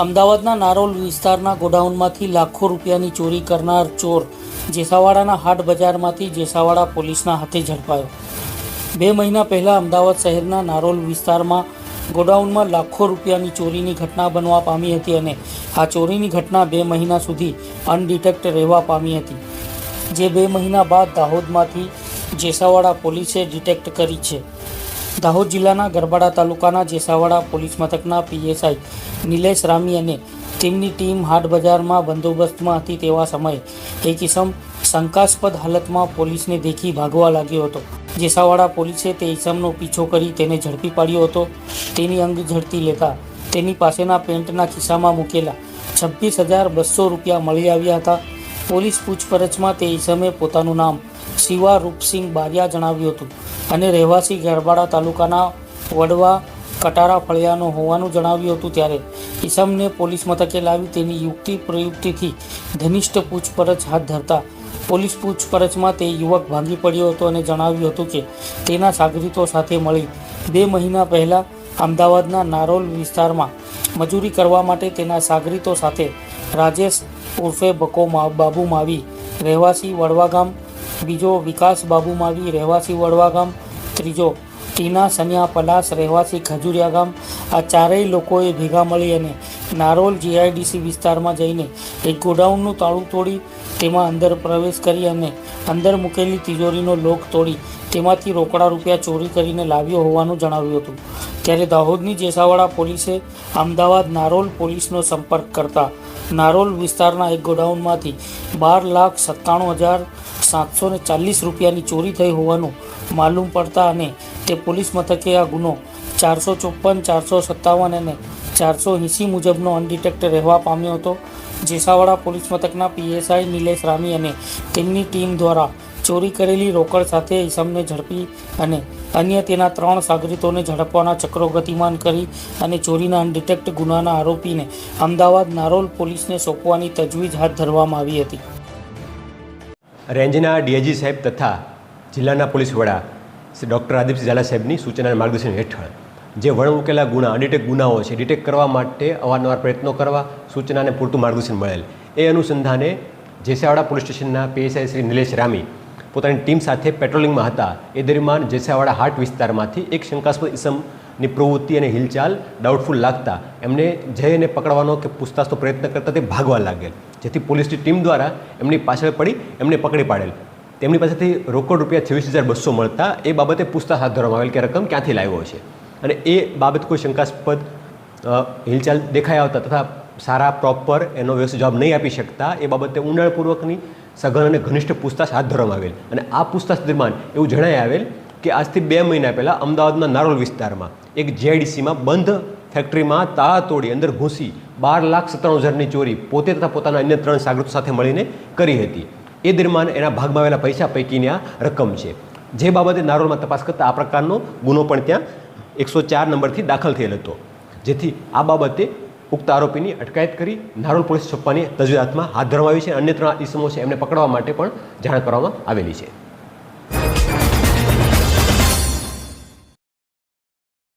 અમદાવાદના નારોલ વિસ્તારના ગોડાઉનમાંથી લાખો રૂપિયાની ચોરી કરનાર ચોર જેસાવાડાના હાટ બજારમાંથી જેસાવાડા પોલીસના હાથે ઝડપાયો. બે મહિના પહેલા અમદાવાદ શહેરના નારોલ વિસ્તારમાં ગોડાઉનમાં લાખો રૂપિયાની ચોરીની ઘટના બનવા પામી હતી અને આ ચોરીની ઘટના બે મહિના સુધી અનડિટેક્ટ રહેવા પામી હતી. જે બે મહિના બાદ દાહોદમાંથી જેસાવાડા પોલીસે ડિટેક્ટ કરી છે. દાહોદ જિલ્લાના ગરબાડા તાલુકાના જેસાવાડા પોલીસ મથકના પીએસઆઈ નિલેશ રામી અને તેમની ટીમ હાટ બજારમાં બંદોબસ્તમાં હતી તેવા સમયે એક ઇસમ શંકાસ્પદ હાલતમાં પોલીસને દેખી ભાગવા લાગ્યો હતો. જેસાવાડા પોલીસે તે ઇસમનો પીછો કરી તેને ઝડપી પાડ્યો હતો. તેની અંગ ઝડપી લેતા તેની પાસેના પેન્ટના ખિસ્સામાં મૂકેલા છવ્વીસ હજાર બસો રૂપિયા મળી આવ્યા હતા. પોલીસ પૂછપરછમાં તે ઈસમે પોતાનું નામ શિવા રૂપસિંહ બારિયા જણાવ્યું હતું. અને રહેવાસી ગરબાડા તાલુકાના વડવા કટારા ફળિયાનો હોવાનું જણાવ્યું હતું ત્યારે. ઈસમને પોલીસ મથકે લાવી તેની યુક્તિ પ્રયુક્તિથી ઘનિષ્ઠ પૂછપરછ હાથ ધરતા. પોલીસ પૂછપરછમાં તે યુવક ભાંગી પડ્યો હતો અને જણાવ્યું હતું કે તેના સાગરીતો સાથે મળી બે મહિના પહેલાં અમદાવાદના નારોલ વિસ્તારમાં મજૂરી કરવા માટે તેના સાગરીતો સાથે રાજેશ ઉર્ફે બકો બાબુ માવી, રહેવાસી વડવા ગામ બીજો વિકાસ બાબુ રહેવાસી વડવા ગામ, ત્રીજો ટીના સનિયા પલાસ રહેવાસી ખજુરિયા ગામ. આ ચારેય લોકોએ ભેગા મળી અને નારોલ જીઆઈડીસી વિસ્તારમાં જઈને એક ગોડાઉનનું તાળું તોડી તેમાં અંદર પ્રવેશ કરી અને અંદર મૂકેલી તિજોરીનો લોક તોડી તેમાંથી રોકડા રૂપિયા ચોરી કરીને લાવ્યો હોવાનું જણાવ્યું હતું. ત્યારે દાહોદની જેસાવાડા પોલીસે અમદાવાદ નારોલ પોલીસનો સંપર્ક કરતા નારોલ વિસ્તારના એક ગોડાઉનમાંથી બાર લાખ સત્તાણું હજાર સાતસો ચાલીસ રૂપિયાની ચોરી થઈ હોવાનું માલુમ પડતા અને તે પોલીસ મથકે આ ગુનો ચારસો ચોપન, ચારસો સત્તાવન અને ચારસો એંસી મુજબનો અનડિટેક્ટ રહેવા પામ્યો હતો. જેસાવાડા પોલીસ મથકના પીએસઆઈ નિલેશ રામી અને તેમની ટીમ દ્વારા ચોરી કરેલી રોકડ સાથે ઈસમને ઝડપી અને અન્ય તેના ત્રણ સાગરીતોને ઝડપવાના ચક્રો ગતિમાન કરી અને ચોરીના અનડિટેક્ટ ગુનાના આરોપીને અમદાવાદ નારોલ પોલીસને સોંપવાની તજવીજ હાથ ધરવામાં આવી હતી. રેન્જના ડીઆઈજી સાહેબ તથા જિલ્લાના પોલીસ વડા શ્રી ડૉક્ટર આદિપસિંહ ઝાલા સાહેબની સૂચના માર્ગદર્શન હેઠળ જે વણ ઉકેલા ગુના અનડિટેક ગુનાઓ છે ડિટેક્ટ કરવા માટે અવારનવાર પ્રયત્નો કરવા સૂચનાને પૂરતું માર્ગદર્શન મળેલ. એ અનુસંધાને જેસાવાડા પોલીસ સ્ટેશનના પીએસઆઈ શ્રી નિલેશ રામી પોતાની ટીમ સાથે પેટ્રોલિંગમાં હતા. એ દરમિયાન જેસાવાડા હાટ વિસ્તારમાંથી એક શંકાસ્પદ ઇસમની પ્રવૃત્તિ અને હિલચાલ ડાઉટફુલ લાગતા એમને જઈ અને પકડવાનો કે પૂછતાછનો પ્રયત્ન કરતા તે ભાગવા લાગેલ. જેથી પોલીસની ટીમ દ્વારા એમની પાછળ પડી, એમને પકડી પાડેલ. તેમની પાસેથી રોકડ રૂપિયા છવ્વીસ હજાર બસો મળતા એ બાબતે પૂછતાછ હાથ ધરવામાં આવેલ કે રકમ ક્યાંથી લાવ્યો છે. અને એ બાબત કોઈ શંકાસ્પદ હિલચાલ દેખાઈ આવતા તથા સારા, પ્રોપર એનો વ્યવસ્થિત જવાબ નહીં આપી શકતા એ બાબતે ઊંડાણપૂર્વકની સઘન અને ઘનિષ્ઠ પૂછતાછ હાથ ધરવામાં આવેલ. અને આ પૂછતાછ દરમિયાન એવું જણાઈ આવેલ કે આજથી બે મહિના પહેલાં અમદાવાદના નારોલ વિસ્તારમાં એક જેડીસીમાં બંધ ફેક્ટરીમાં તાળા તોડી અંદર ઘૂસી બાર લાખ સત્તાણું હજારની ચોરી પોતે તથા પોતાના અન્ય ત્રણ સાગરતો સાથે મળીને કરી હતી. એ દરમિયાન એના ભાગમાં આવેલા પૈસા પૈકીની આ રકમ છે. જે બાબતે નારોલમાં તપાસ કરતાં આ પ્રકારનો ગુનો પણ ત્યાં એકસો ચાર નંબરથી દાખલ થયેલ હતો. જેથી આ બાબતે ઉક્ત આરોપીની અટકાયત કરી નારોલ પોલીસ છપ્પાની તજવીજ હાથમાં હાથ ધરવામાં આવી છે. અન્ય ત્રણ ઇસમો છે એમને પકડવા માટે પણ જાણ કરવામાં આવેલી છે.